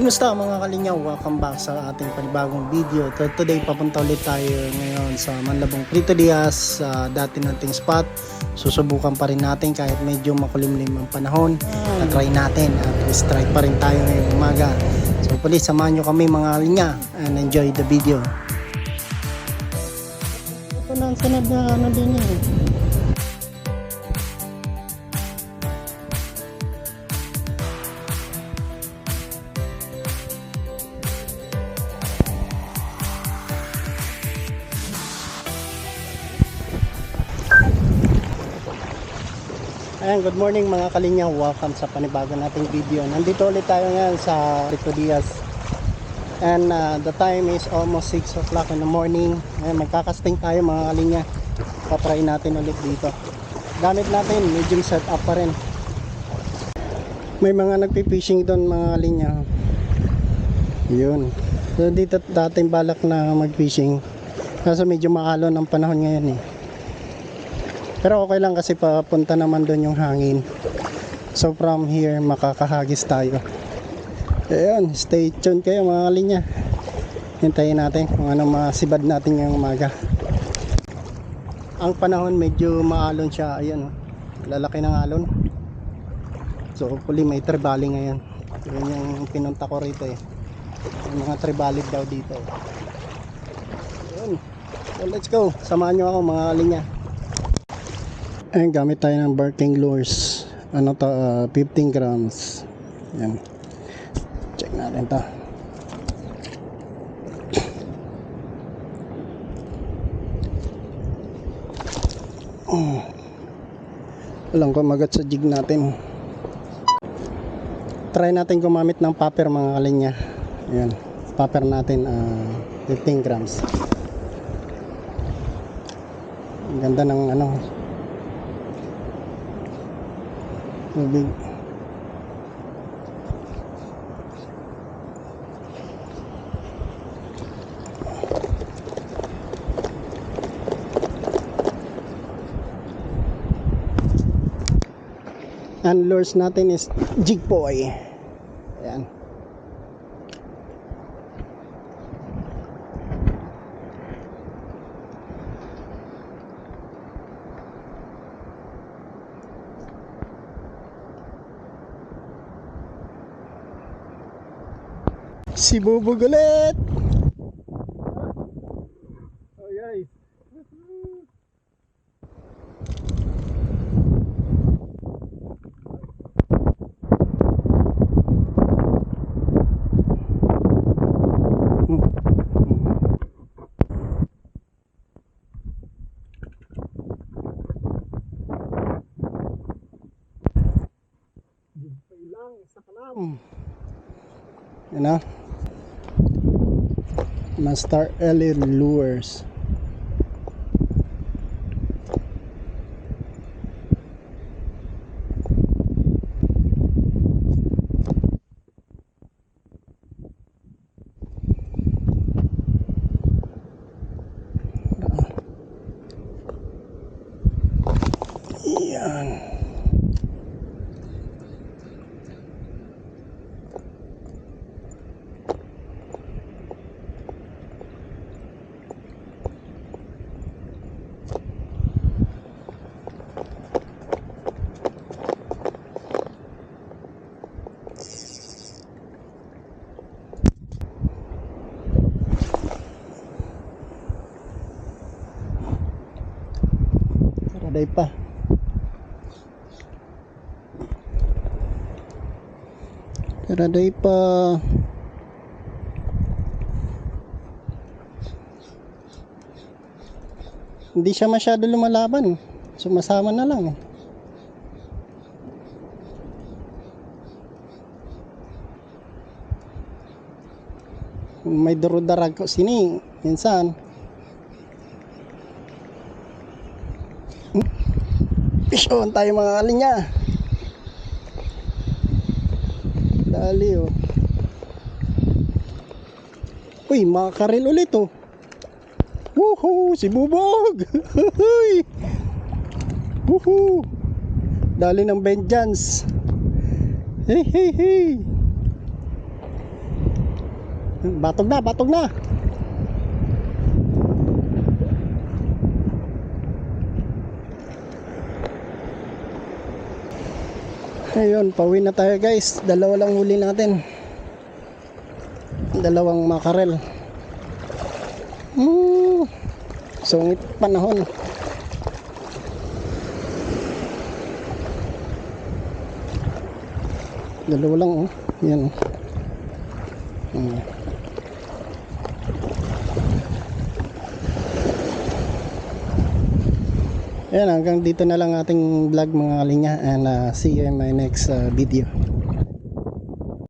Kumusta mga kalinyaw? Welcome back sa ating panibagong video. To- Today papunta ulit tayo ngayon sa Manlabong Prito Diaz, sa dati nating spot. Susubukan pa rin natin kahit medyo makulimlim ang panahon. Na-try natin at strike pa rin tayo ngayong umaga. So please samahan nyo kami mga kalinya and enjoy the video. Ito na ang sunod na ano din yan. Ayan, good morning mga kalinyaw. Welcome sa panibago nating video. Nandito ulit tayo ngayon sa Rico Diaz. And uh, the time is almost 6 o'clock in the morning. Ayan, magkakasting tayo mga kalinya. Patry natin ulit dito. Gamit natin, medium setup pa rin. May mga nagpi-fishing doon mga kalinya. Yun. So dito dating balak na mag-fishing. Kaso medyo maalon ang panahon ngayon eh. Pero okay lang kasi papunta naman doon yung hangin. So from here makakahagis tayo. Ayun, stay tuned kayo mga kalinya. Hintayin natin kung ano masibad natin ngayong umaga. Ang panahon medyo maalon siya. Ayan, oh. lalaki ng alon. So hopefully may tribali ngayon. Yun yung pinunta ko rito eh. May mga tribalik daw dito. eh. Ayun. So let's go. Samahan nyo ako mga kalinya. Ayan, gamit tayo ng barking lures. Ano to, ah, 15 grams. Yan. Check natin to. Oh. Walang kumagat sa jig natin. Try natin gumamit ng popper mga kalinya. Ayan. Popper natin ah, 15 grams. Ang ganda ng ano, tubig. Ang lures natin is jig boy. Ayan. Si Bubog ulit! Oh guys. kalam. Yan na. Master Ellie Lures. Yan. Paraday pa. Paraday pa. Hindi siya masyado lumalaban. Sumasama na lang. May durudarag ko sini. Minsan. Fish on tayo mga kalinya. Dali oh. Uy, makakaril ulit oh. Woohoo! Si Bubog! Woohoo! Dali ng vengeance. Hey, hey, hey! Batog na, batog na. Ayun, pauwi na tayo guys. Dalawa lang huli natin. Dalawang makarel. Hmm. Sungit panahon. Dalawa lang oh. Yan. Hmm. Ayan, hanggang dito na lang ating vlog mga kalinya and uh, see you in my next uh, video.